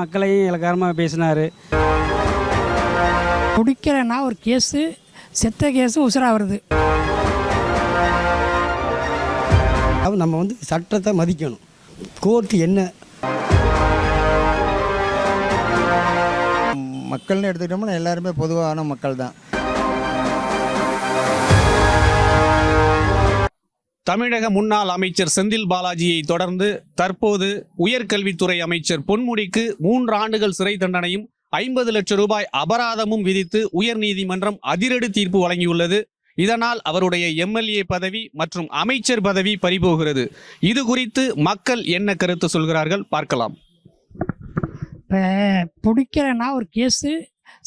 மக்களையும் இலக்காரமாக பேசினார். பிடிக்கலைன்னா ஒரு கேஸு செத்த கேஸு உசுராக வருது அது நம்ம வந்து சட்டத்தை மதிக்கணும். கோர்ட்டு என்ன? மக்கள்னு எடுத்துக்கிட்டோம்னா எல்லாருமே பொதுவான மக்கள் தான் தமிழக முன்னாள் அமைச்சர் செந்தில் பாலாஜியை தொடர்ந்து தற்போது உயர்கல்வித்துறை அமைச்சர் பொன்முடிக்கு மூன்று ஆண்டுகள் சிறை தண்டனையும் ஐம்பது லட்சம் ரூபாய் அபராதமும் விதித்து உயர்நீதிமன்றம் அதிரடி தீர்ப்பு வழங்கியுள்ளது. இதனால் அவருடைய எம்எல்ஏ பதவி மற்றும் அமைச்சர் பதவி பறிபோகிறது. இது குறித்து மக்கள் என்ன கருத்து சொல்கிறார்கள் பார்க்கலாம். இப்போ பிடிக்கிறேன்னா ஒரு கேஸு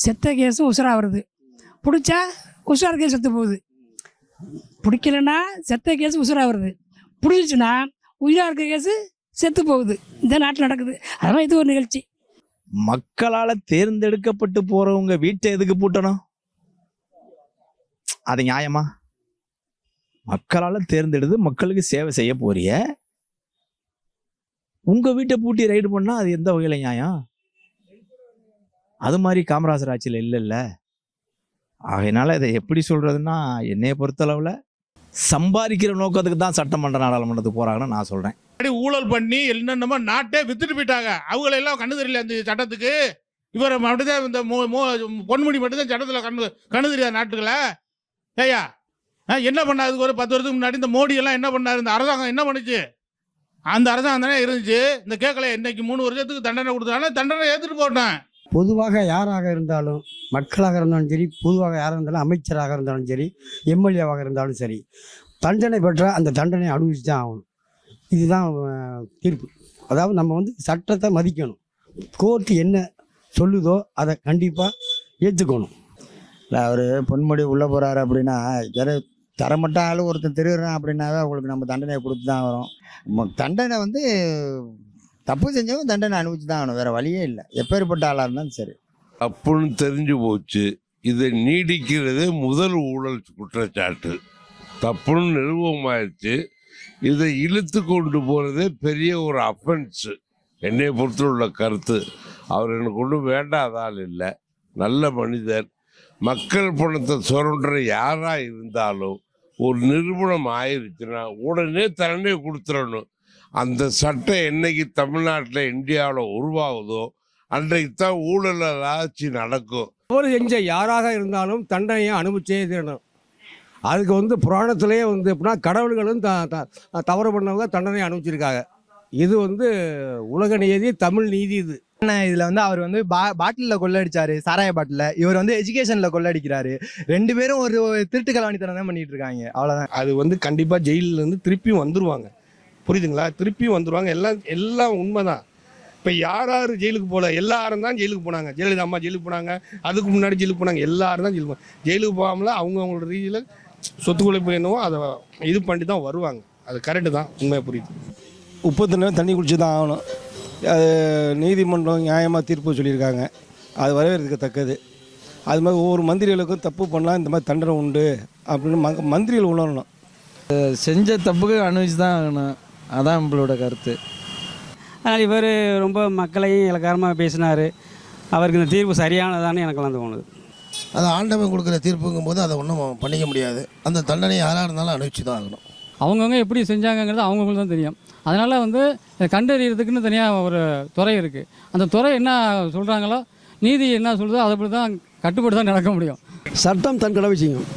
செத்த கேஸு உசுராக வருது. பிடிச்சா உசுரார் கேஸ் செத்து போகுது. பிடிக்கலன்னா செத்த கேஸ் உசுராக வருது பிடிச்சிச்சுன்னா உயிராக இருக்க கேஸு செத்து போகுது. இந்த நாட்டில் நடக்குது. அதெல்லாம் இது ஒரு நிகழ்ச்சி. மக்களால் தேர்ந்தெடுக்கப்பட்டு போகிறவங்க வீட்டை எதுக்கு பூட்டணும்? அது நியாயமா? மக்களால் தேர்ந்தெடுத்து மக்களுக்கு சேவை செய்ய போறிய. உங்கள் வீட்டை பூட்டி ரைடு பண்ணால் அது எந்த வகையில் நியாயம்? அது மாதிரி காமராஜர் ஆட்சியில் இல்லைல்ல. ஆகையினால இதை எப்படி சொல்கிறதுன்னா என்னைய பொறுத்தளவில் சம்பாதிக்கிற நோக்கத்துக்கு தான் சட்டமன்ற நாடாளுமன்றத்துக்கு போகிறாங்கன்னு நான் சொல்கிறேன் அப்படி ஊழல் பண்ணி என்னென்னமோ நாட்டே வித்துட்டு போயிட்டாங்க. அவங்கள எல்லாம் கண்ணு தெரியல அந்த சட்டத்துக்கு. இவரை மட்டும்தான் இந்த மோ மோ பொன்முடி மட்டும்தான் சட்டத்தில் கண்ணு கண்ணு தெரியாத நாட்டுக்குள்ள ஏய்யா ஆ, என்ன பண்ணா அதுக்கு ஒரு பத்து வருஷத்துக்கு முன்னாடி? இந்த மோடியெல்லாம் என்ன பண்ணாரு? இந்த அரசாங்கம் என்ன பண்ணுச்சு? அந்த அரசாங்கம் தானே இருந்துச்சு. இந்த கேட்கல இன்னைக்கு மூணு வருஷத்துக்கு தண்டனை கொடுத்தாங்க தண்டனை ஏற்றுட்டு போட்டேன். பொதுவாக யாராக இருந்தாலும் மக்களாக இருந்தாலும் சரி பொதுவாக யாராக இருந்தாலும் அமைச்சராக இருந்தாலும் சரி எம்எல்ஏவாக இருந்தாலும் சரி தண்டனை பெற்ற அந்த தண்டனை அனுபவிச்சு தான் ஆகணும். இதுதான் தீர்ப்பு. அதாவது நம்ம வந்து சட்டத்தை மதிக்கணும். கோர்ட்டு என்ன சொல்லுதோ அதை கண்டிப்பாக ஏற்றுக்கணும் இல்லை அவர் பொன்முடி உள்ளே போகிறாரு அப்படின்னா யாரு தரமட்டாலும் ஒருத்தன் திருடுறான் அப்படின்னாவே அவங்களுக்கு நம்ம தண்டனையை கொடுத்து தான் வரும் தண்டனை வந்து தப்பு செஞ்சவங்க தண்டனை அனுபவிச்சு தான் ஆகணும். வேறு வழியே இல்லை. எப்பேற்பட்ட ஆளாக இருந்தாலும் சரி. தப்புன்னு தெரிஞ்சு போச்சு. இதை நீடிக்கிறது முதல் ஊழல் குற்றச்சாட்டு. தப்புன்னு நிறுவமாயிருச்சு இதை இழுத்து கொண்டு போகிறதே பெரிய ஒரு அஃபென்ஸு என்னை பொறுத்த உள்ள கருத்து. அவர் எனக்கு ஒன்றும் வேண்டாதால் இல்லை. நல்ல மனிதர். மக்கள் பணத்தை சுரண்டுற யாராக இருந்தாலும் ஒரு நிறுவனம் ஆயிருச்சுன்னா உடனே தண்டனை கொடுத்துடணும். அந்த சட்டம் என்னைக்கு தமிழ்நாட்டில் இந்தியாவில் உருவாகுதோ அன்றைக்கு தான் ஊழல் ஆட்சி நடக்கும். தவறு செஞ்ச யாராக இருந்தாலும் தண்டனையை அனுபவிச்சே தீரணும். அதுக்கு வந்து புராணத்திலேயே வந்து எப்படின்னா கடவுள்களும் த த- தவறு பண்ணவங்க தண்டனை அனுபவிச்சிருக்காங்க. இது வந்து உலக நீதி தமிழ் நீதி இது. இதுல வந்து அவர் வந்து பா பாட்டிலில் கொள்ளடிச்சாரு சாராய பாட்டில இவர் வந்து எஜுகேஷன்ல கொள்ளடிக்கிறாரு. ரெண்டு பேரும் ஒரு திருட்டு கலவாணித்தனம் தான் பண்ணிட்டு இருக்காங்க. அவ்வளவுதான். அது வந்து கண்டிப்பாக ஜெயிலிருந்து திருப்பியும் வந்துருவாங்க. புரியுதுங்களா? திருப்பியும் வந்துருவாங்க. எல்லாம் எல்லாம் உண்மைதான். இப்போ யார் யார் ஜெயிலுக்கு போகல எல்லாரும் தான் ஜெயிலுக்கு போனாங்க. ஜெயலலிதா அம்மா ஜெயிலுக்கு போனாங்க. அதுக்கு முன்னாடி ஜெயிலுக்கு போனாங்க. எல்லாரும் தான் ஜெயிலுக்கு போனாங்க. ஜெயிலுக்கு போகாமல அவங்க அவங்களோட ரீதியில் சொத்து குழைப்பு என்னவோ அதை இது பண்ணி தான் வருவாங்க. அது கரெக்டு தான். உண்மையாக புரியுது. உப்பு தண்ணி தண்ணி குடிச்சு தான் ஆகணும். அது நீதிமன்றம் நியாயமாக தீர்ப்பு சொல்லியிருக்காங்க. அது வரவேற்கத்தக்கது அது மாதிரி ஒவ்வொரு மந்திரிகளுக்கும் தப்பு பண்ணால் இந்த மாதிரி தண்டனை உண்டு அப்படின்னு ம மந்திரிகள் உணரணும். செஞ்ச தப்புக்கு அனுபவிச்சு தான் ஆகணும். அதான் நம்மளோட கருத்து. அதனால் இவர் ரொம்ப மக்களையும் இலக்காரமாக பேசினார். அவருக்கு இந்த தீர்ப்பு சரியானதான்னு எனக்கெல்லாம் தோணுது. அது ஆண்டவன் கொடுக்குற தீர்ப்புங்கும் போது அதை ஒன்றும் பண்ணிக்க முடியாது. அந்த தண்டனை யாராக இருந்தாலும் அனுபவிச்சு தான் ஆகணும். அவங்கவுங்க எப்படி செஞ்சாங்கங்கிறது அவங்கவுங்களுக்கு தான் தெரியும். அதனால் வந்து கண்டறியறதுக்குன்னு தனியாக ஒரு துறை இருக்குது அந்த துறை என்ன சொல்கிறாங்களோ நீதி என்ன சொல்லுதோ அதை தான் கட்டுப்பட்டு தான் நடக்க முடியும். சட்டம் தன் கடமை செய்யும்.